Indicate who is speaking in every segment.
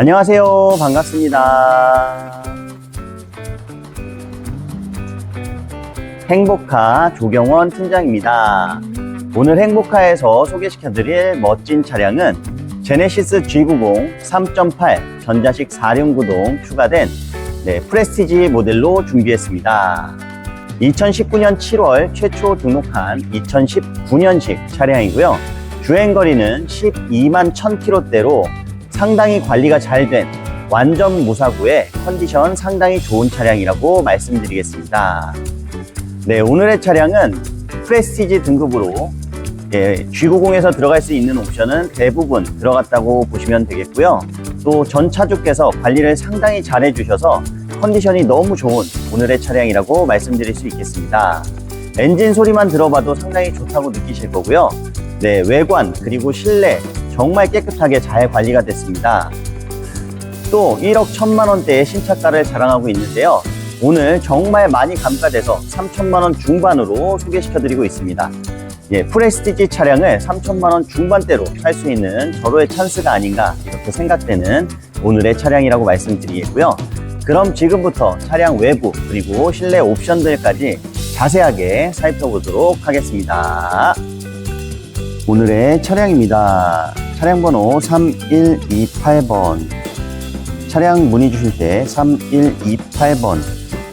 Speaker 1: 안녕하세요. 반갑습니다. 행복카 조경원 팀장입니다. 오늘 행복카에서 소개시켜드릴 멋진 차량은 제네시스 G90 3.8 전자식 4륜 구동 추가된 네, 프레스티지 모델로 준비했습니다. 2019년 7월 최초 등록한 2019년식 차량이고요. 주행거리는 12만 1000km대로 상당히 관리가 잘 된 완전 무사고의 컨디션 상당히 좋은 차량이라고 말씀드리겠습니다. 네, 오늘의 차량은 프레스티지 등급으로 예, G90에서 들어갈 수 있는 옵션은 대부분 들어갔다고 보시면 되겠고요. 또 전 차주께서 관리를 상당히 잘 해주셔서 컨디션이 너무 좋은 오늘의 차량이라고 말씀드릴 수 있겠습니다. 엔진 소리만 들어봐도 상당히 좋다고 느끼실 거고요. 네, 외관 그리고 실내 정말 깨끗하게 잘 관리가 됐습니다. 또 1억 1천만 원대의 신차가를 자랑하고 있는데요. 오늘 정말 많이 감가돼서 3천만 원 중반으로 소개시켜드리고 있습니다. 예, 프레스티지 차량을 3천만 원 중반대로 살 수 있는 절호의 찬스가 아닌가 이렇게 생각되는 오늘의 차량이라고 말씀드리겠고요. 그럼 지금부터 차량 외부 그리고 실내 옵션들까지 자세하게 살펴보도록 하겠습니다. 오늘의 차량입니다. 차량 번호 3128번. 차량 문의 주실 때 3128번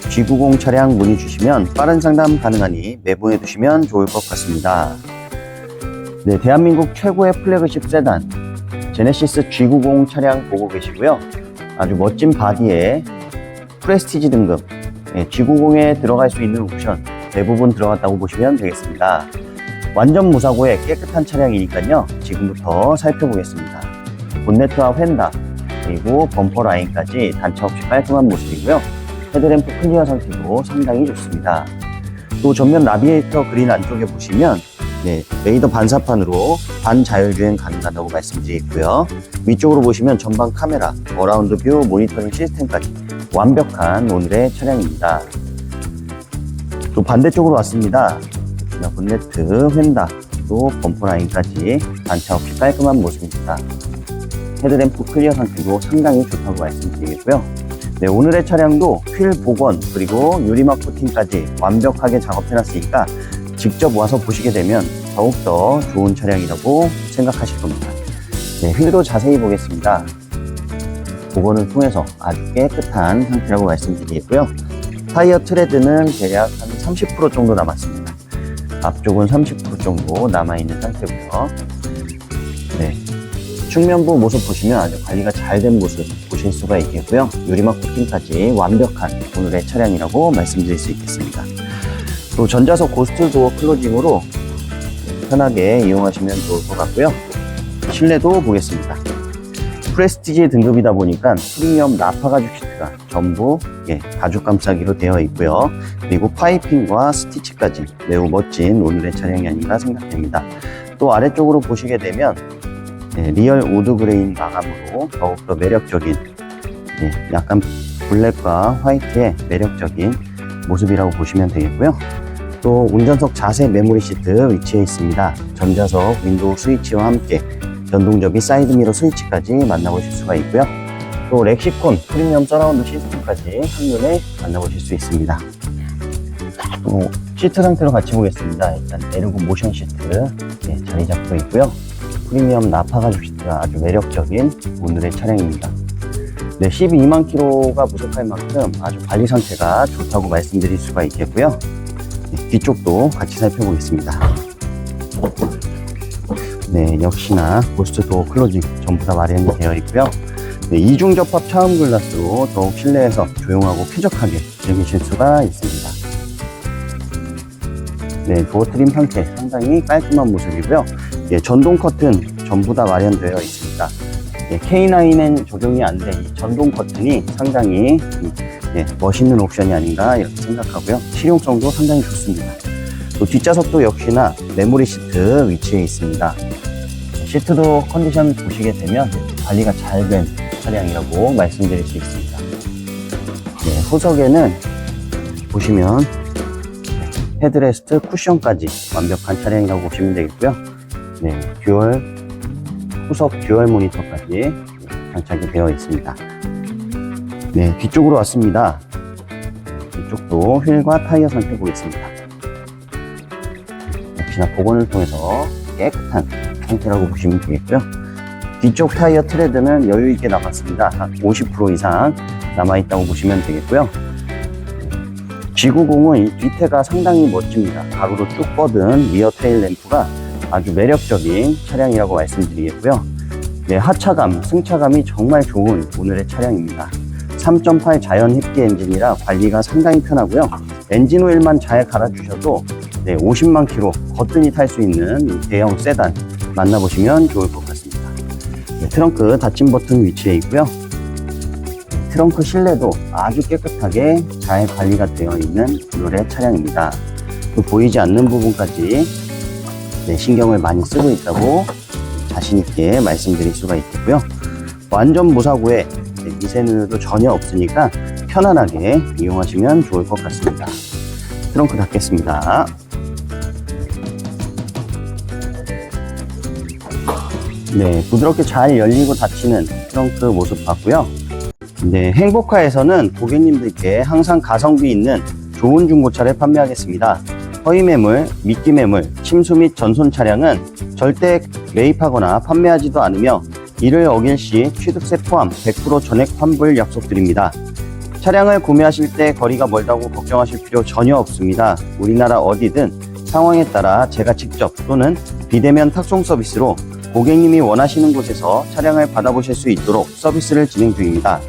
Speaker 1: G90 차량 문의 주시면 빠른 상담 가능하니 내보내 두시면 좋을 것 같습니다. 네, 대한민국 최고의 플래그십 세단 제네시스 G90 차량 보고 계시고요. 아주 멋진 바디에 프레스티지 등급 네, G90에 들어갈 수 있는 옵션 대부분 들어갔다고 보시면 되겠습니다. 완전 무사고의 깨끗한 차량이니까요. 지금부터 살펴보겠습니다. 본네트와 휀다 그리고 범퍼 라인까지 단차 없이 깔끔한 모습이고요. 헤드램프 클리어 상태도 상당히 좋습니다. 또 전면 나비게이터 그린 안쪽에 보시면 네, 레이더 반사판으로 반자율주행 가능하다고 말씀드리고요. 위쪽으로 보시면 전방 카메라, 어라운드 뷰 모니터링 시스템까지 완벽한 오늘의 차량입니다. 또 반대쪽으로 왔습니다. 자, 본네트, 휀다, 또 범퍼 라인까지 단차 없이 깔끔한 모습입니다. 헤드램프 클리어 상태도 상당히 좋다고 말씀드리겠고요. 네, 오늘의 차량도 휠 복원 그리고 유리막 코팅까지 완벽하게 작업해놨으니까 직접 와서 보시게 되면 더욱더 좋은 차량이라고 생각하실 겁니다. 네, 휠도 자세히 보겠습니다. 복원을 통해서 아주 깨끗한 상태라고 말씀드리겠고요. 타이어 트레드는 대략 한 30% 정도 남았습니다. 앞쪽은 30% 정도 남아있는 상태고요. 네, 측면부 모습 보시면 아주 관리가 잘 된 모습 보실 수가 있겠고요. 유리막 코팅까지 완벽한 오늘의 차량이라고 말씀드릴 수 있겠습니다. 또 전자석 고스트 도어 클로징으로 편하게 이용하시면 좋을 것 같고요. 실내도 보겠습니다. 프레스티지 등급이다 보니까 프리미엄 나파 가죽 시트가 전부 예, 가죽 감싸기로 되어 있고요. 그리고 파이핑과 스티치까지 매우 멋진 오늘의 차량이 아닌가 생각됩니다. 또 아래쪽으로 보시게 되면 네, 리얼 우드 그레인 마감으로 더욱더 매력적인 네, 약간 블랙과 화이트의 매력적인 모습이라고 보시면 되겠고요. 또 운전석 자세 메모리 시트 위치해 있습니다. 전자석 윈도우 스위치와 함께 전동접이 사이드미러 스위치까지 만나보실 수가 있고요. 또 렉시콘 프리미엄 서라운드 시스템까지 한눈에 만나보실 수 있습니다. 또 시트 상태로 같이 보겠습니다. 일단 에르고 모션 시트 네, 자리 잡고 있고요. 프리미엄 나파 가죽 시트가 아주 매력적인 오늘의 차량입니다. 네, 12만 킬로가 부족할 만큼 아주 관리 상태가 좋다고 말씀드릴 수가 있겠고요. 네, 뒤쪽도 같이 살펴보겠습니다. 네, 역시나 고스트 도어 클로징 전부 다 마련이 되어 있고요. 네, 이중 접합 차음 글라스로 더욱 실내에서 조용하고 쾌적하게 즐기실 수가 있습니다. 네, 도어 트림 상태 상당히 깔끔한 모습이고요. 예, 전동 커튼 전부 다 마련되어 있습니다. 예, K9엔 적용이 안된이 전동 커튼이 상당히 음, 예, 멋있는 옵션이 아닌가 이렇게 생각하고요. 실용성도 상당히 좋습니다. 또 뒷좌석도 역시나 메모리 시트 위치해 있습니다. 시트도 컨디션 보시게 되면 관리가 잘 된 차량이라고 말씀드릴 수 있습니다. 네, 후석에는 보시면 네, 헤드레스트 쿠션까지 완벽한 차량이라고 보시면 되겠고요. 네, 듀얼 후석 듀얼 모니터까지 장착이 되어 있습니다. 네, 뒤쪽으로 왔습니다. 뒤쪽도 휠과 타이어 상태 보겠습니다. 역시나 복원을 통해서 깨끗한 상태라고 보시면 되겠고요. 뒤쪽 타이어 트레드는 여유 있게 남았습니다. 한 50% 이상 남아있다고 보시면 되겠고요. G90은 이 뒤태가 상당히 멋집니다. 가로로 쭉 뻗은 리어 테일 램프가 아주 매력적인 차량이라고 말씀드리겠고요. 네, 하차감, 승차감이 정말 좋은 오늘의 차량입니다. 3.8 자연 흡기 엔진이라 관리가 상당히 편하고요. 엔진 오일만 잘 갈아주셔도 네, 50만 킬로 거뜬히 탈 수 있는 이 대형 세단 만나보시면 좋을 것 같습니다. 네, 트렁크 닫힘 버튼 위치해 있고요. 트렁크 실내도 아주 깨끗하게 잘 관리가 되어 있는 오늘의 차량입니다. 또 보이지 않는 부분까지 네, 신경을 많이 쓰고 있다고 자신있게 말씀드릴 수가 있겠고요. 완전 무사고에 네, 미세누유도 전혀 없으니까 편안하게 이용하시면 좋을 것 같습니다. 트렁크 닫겠습니다. 네, 부드럽게 잘 열리고 닫히는 트렁크 모습 봤고요. 네, 행복화에서는 고객님들께 항상 가성비 있는 좋은 중고차를 판매하겠습니다. 허위 매물, 미끼 매물, 침수 및 전손 차량은 절대 매입하거나 판매하지도 않으며 이를 어길 시 취득세 포함 100% 전액 환불 약속드립니다. 차량을 구매하실 때 거리가 멀다고 걱정하실 필요 전혀 없습니다. 우리나라 어디든 상황에 따라 제가 직접 또는 비대면 탁송 서비스로 고객님이 원하시는 곳에서 차량을 받아보실 수 있도록 서비스를 진행 중입니다.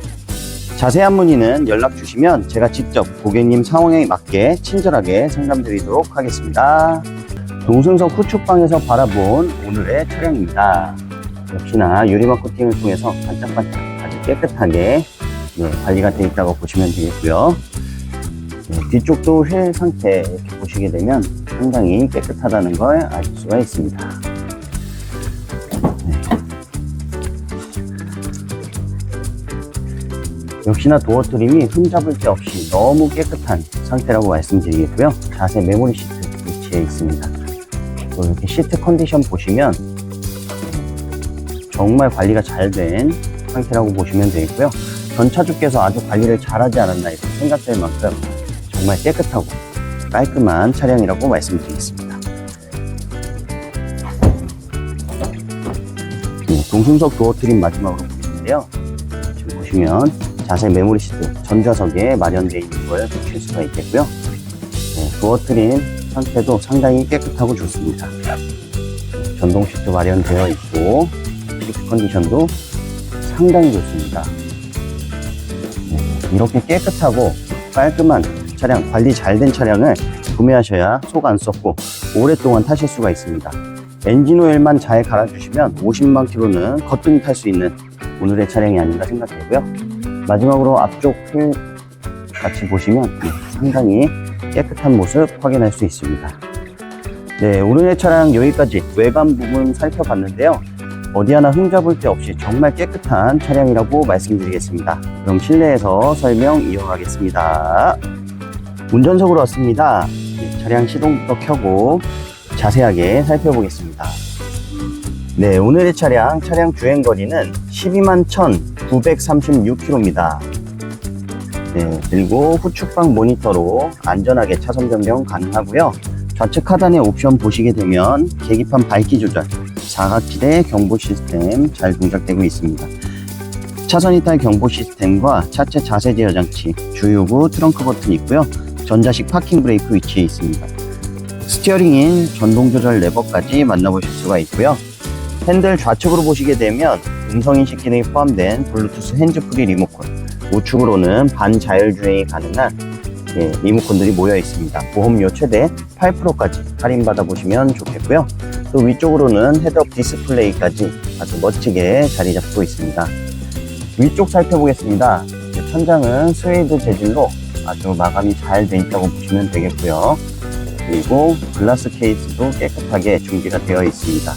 Speaker 1: 자세한 문의는 연락 주시면 제가 직접 고객님 상황에 맞게 친절하게 상담드리도록 하겠습니다. 동승석 후축방에서 바라본 오늘의 차량입니다. 역시나 유리막 코팅을 통해서 반짝반짝 아주 깨끗하게 네, 관리가 되어 있다고 보시면 되겠고요. 네, 뒤쪽도 휠 상태 이렇게 보시게 되면 상당히 깨끗하다는 걸 아실 수가 있습니다. 역시나 도어 트림이 흠잡을 데 없이 너무 깨끗한 상태라고 말씀드리겠고요. 자세 메모리 시트 위치해 있습니다. 또 이렇게 시트 컨디션 보시면 정말 관리가 잘 된 상태라고 보시면 되겠고요. 전차주께서 아주 관리를 잘하지 않았나 이렇게 생각될 만큼 정말 깨끗하고 깔끔한 차량이라고 말씀드리겠습니다. 네, 동승석 도어 트림 마지막으로 보시는데요. 지금 보시면 자세 메모리 시트 전좌석에 마련되어 있는 걸 보실 수가 있겠고요. 네, 도어 트림 상태도 상당히 깨끗하고 좋습니다. 네, 전동 시트 마련되어 있고 시트 컨디션도 상당히 좋습니다. 네, 이렇게 깨끗하고 깔끔한 차량, 관리 잘 된 차량을 구매하셔야 속 안 썩고 오랫동안 타실 수가 있습니다. 엔진 오일만 잘 갈아주시면 50만 킬로는 거뜬히 탈 수 있는 오늘의 차량이 아닌가 생각되고요. 마지막으로 앞쪽 휠 같이 보시면 네, 상당히 깨끗한 모습 확인할 수 있습니다. 네, 오늘의 차량 여기까지 외관 부분 살펴봤는데요. 어디 하나 흠잡을 데 없이 정말 깨끗한 차량이라고 말씀드리겠습니다. 그럼 실내에서 설명 이어가겠습니다. 운전석으로 왔습니다. 네, 차량 시동부터 켜고 자세하게 살펴보겠습니다. 네, 오늘의 차량, 차량 주행 거리는 12만 1,936km입니다. 네, 그리고 후축방 모니터로 안전하게 차선 변경 가능하고요. 좌측 하단의 옵션 보시게 되면 계기판 밝기 조절, 사각지대 경보 시스템 잘 동작되고 있습니다. 차선 이탈 경보 시스템과 차체 자세 제어 장치, 주유구 트렁크 버튼 있고요. 전자식 파킹 브레이크 위치해 있습니다. 스티어링인 전동 조절 레버까지 만나보실 수가 있고요. 핸들 좌측으로 보시게 되면 음성인식 기능이 포함된 블루투스 핸즈프리 리모컨, 우측으로는 반자율주행이 가능한 예, 리모컨들이 모여 있습니다. 보험료 최대 8%까지 할인받아 보시면 좋겠고요. 또 위쪽으로는 헤드업 디스플레이까지 아주 멋지게 자리 잡고 있습니다. 위쪽 살펴보겠습니다. 네, 천장은 스웨이드 재질로 아주 마감이 잘 돼 있다고 보시면 되겠고요. 그리고 글라스 케이스도 깨끗하게 준비가 되어 있습니다.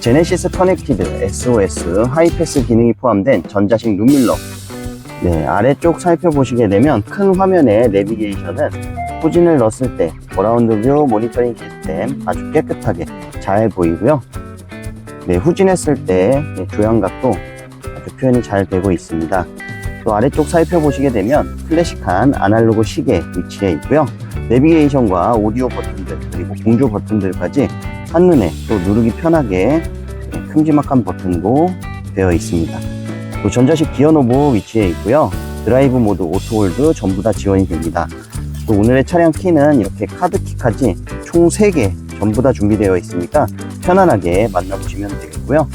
Speaker 1: 제네시스 커넥티드 SOS 하이패스 기능이 포함된 전자식 룸밀러 네, 아래쪽 살펴보시게 되면 큰 화면의 내비게이션은 후진을 넣었을 때 어라운드 뷰 모니터링 시스템 아주 깨끗하게 잘 보이고요. 네, 후진했을 때 네, 조향각도 아주 표현이 잘 되고 있습니다. 또 아래쪽 살펴보시게 되면 클래식한 아날로그 시계 위치해 있고요. 내비게이션과 오디오 버튼들 그리고 공조 버튼들까지 한눈에 또 누르기 편하게 네, 큼지막한 버튼으로 되어 있습니다. 또 전자식 기어 노브 위치해 있고요. 드라이브 모드, 오토홀드 전부 다 지원이 됩니다. 또 오늘의 차량 키는 이렇게 카드키까지 총 3개 전부 다 준비되어 있으니까 편안하게 만나보시면 되겠고요.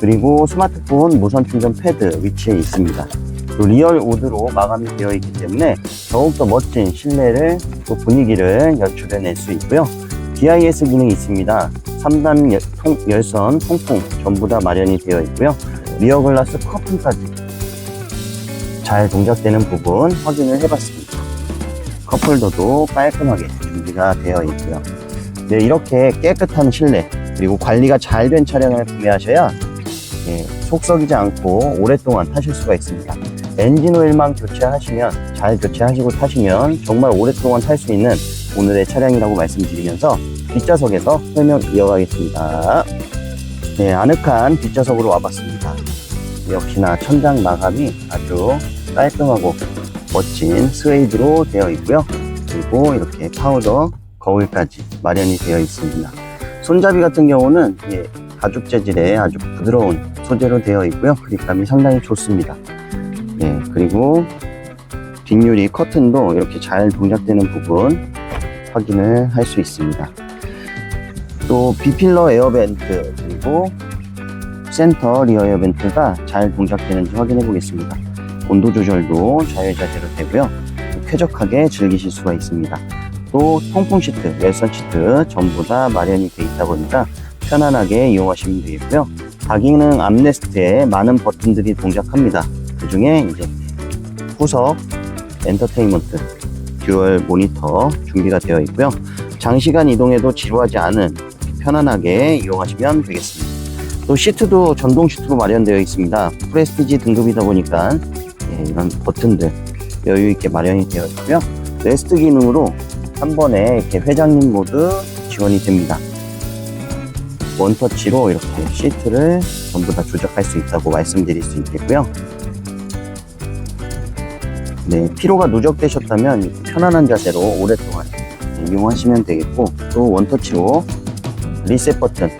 Speaker 1: 그리고 스마트폰 무선 충전 패드 위치해 있습니다. 또 리얼 우드로 마감이 되어 있기 때문에 더욱더 멋진 실내를 또 분위기를 연출해낼 수 있고요. DIS 기능이 있습니다. 3단 열, 통, 열선, 통풍 전부 다 마련이 되어 있고요. 리어 글라스 커튼까지 잘 동작되는 부분 확인을 해봤습니다. 컵홀더도 깔끔하게 준비가 되어 있고요. 네, 이렇게 깨끗한 실내 그리고 관리가 잘 된 차량을 구매하셔야 예, 속 썩이지 않고 오랫동안 타실 수가 있습니다. 엔진 오일만 교체하시면 잘 교체하시고 타시면 정말 오랫동안 탈 수 있는 오늘의 차량이라고 말씀드리면서 뒷좌석에서 설명 이어가겠습니다. 네, 아늑한 뒷좌석으로 와봤습니다. 역시나 천장 마감이 아주 깔끔하고 멋진 스웨이드로 되어 있고요. 그리고 이렇게 파우더 거울까지 마련이 되어 있습니다. 손잡이 같은 경우는 예, 가죽 재질의 아주 부드러운 소재로 되어 있고요. 그립감이 상당히 좋습니다. 네, 그리고 뒷유리 커튼도 이렇게 잘 동작되는 부분 확인을 할 수 있습니다. 또 비필러 에어벤트 그리고 센터 리어 에어벤트가 잘 동작되는지 확인해 보겠습니다. 온도 조절도 자유자재로 되고요. 쾌적하게 즐기실 수가 있습니다. 또 통풍 시트, 열선 시트 전부 다 마련이 되어 있다 보니까 편안하게 이용하시면 되겠고요. 다기능 암레스트에 많은 버튼들이 동작합니다. 그 중에 이제 후석, 엔터테인먼트, 듀얼 모니터 준비가 되어 있고요. 장시간 이동해도 지루하지 않은 편안하게 이용하시면 되겠습니다. 또 시트도 전동 시트로 마련되어 있습니다. 프레스티지 등급이다 보니까 예, 이런 버튼들 여유 있게 마련이 되어 있고요. 레스트 기능으로 한 번에 이렇게 회장님 모드 지원이 됩니다. 원터치로 이렇게 시트를 전부 다 조작할 수 있다고 말씀드릴 수 있겠고요. 네, 피로가 누적되셨다면 편안한 자세로 오랫동안 이용하시면 되겠고 또 원터치로 리셋 버튼,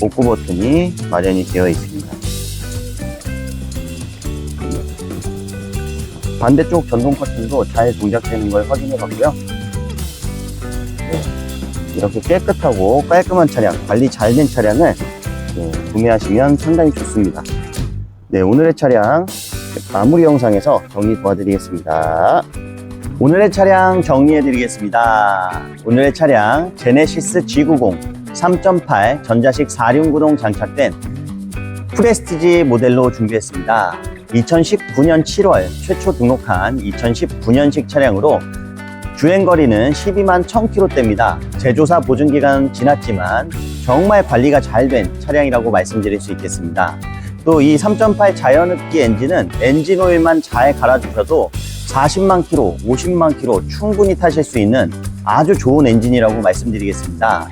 Speaker 1: 복구 버튼이 마련이 되어 있습니다. 반대쪽 전동 커튼도 잘 동작되는 걸 확인해 봤고요. 네, 이렇게 깨끗하고 깔끔한 차량, 관리 잘 된 차량을 네, 구매하시면 상당히 좋습니다. 네, 오늘의 차량 마무리 영상에서 정리 도와드리겠습니다. 오늘의 차량 정리해드리겠습니다. 오늘의 차량 제네시스 G90 3.8 전자식 4륜구동 장착된 프레스티지 모델로 준비했습니다. 2019년 7월 최초 등록한 2019년식 차량으로 주행거리는 12만 1000km대입니다. 제조사 보증기간 지났지만 정말 관리가 잘 된 차량이라고 말씀드릴 수 있겠습니다. 또 이 3.8 자연흡기 엔진은 엔진 오일만 잘 갈아주셔도 40만 킬로, 50만 킬로 충분히 타실 수 있는 아주 좋은 엔진이라고 말씀드리겠습니다.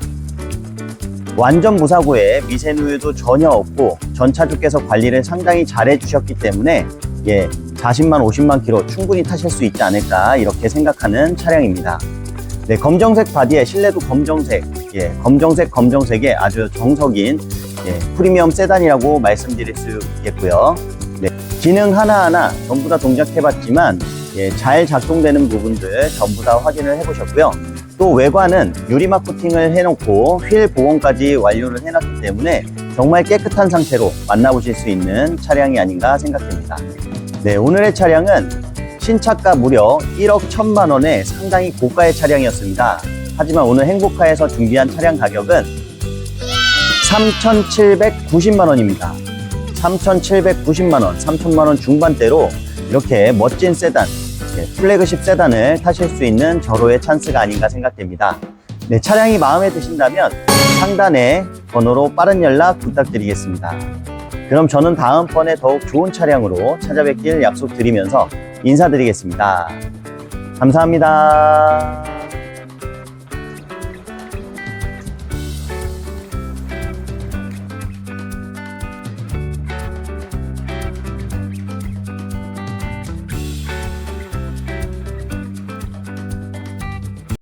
Speaker 1: 완전 무사고에 미세누유도 전혀 없고 전차주께서 관리를 상당히 잘 해주셨기 때문에 예, 40만, 50만 킬로 충분히 타실 수 있지 않을까 이렇게 생각하는 차량입니다. 네, 검정색 바디에 실내도 검정색, 예, 검정색, 검정색의 아주 정석인 예, 프리미엄 세단이라고 말씀드릴 수 있겠고요. 네, 기능 하나하나 전부 다 동작해봤지만 예, 잘 작동되는 부분들 전부 다 확인을 해보셨고요. 또 외관은 유리막 코팅을 해놓고 휠 보온까지 완료를 해놨기 때문에 정말 깨끗한 상태로 만나보실 수 있는 차량이 아닌가 생각됩니다. 네, 오늘의 차량은 신차가 무려 1억 1천만 원의 상당히 고가의 차량이었습니다. 하지만 오늘 행복카에서 준비한 차량 가격은 3,790만 원입니다. 3,790만 원, 3천만 원 중반대로 이렇게 멋진 세단, 네, 플래그십 세단을 타실 수 있는 절호의 찬스가 아닌가 생각됩니다. 네, 차량이 마음에 드신다면 상단에 번호로 빠른 연락 부탁드리겠습니다. 그럼 저는 다음번에 더욱 좋은 차량으로 찾아뵙길 약속드리면서 인사드리겠습니다. 감사합니다.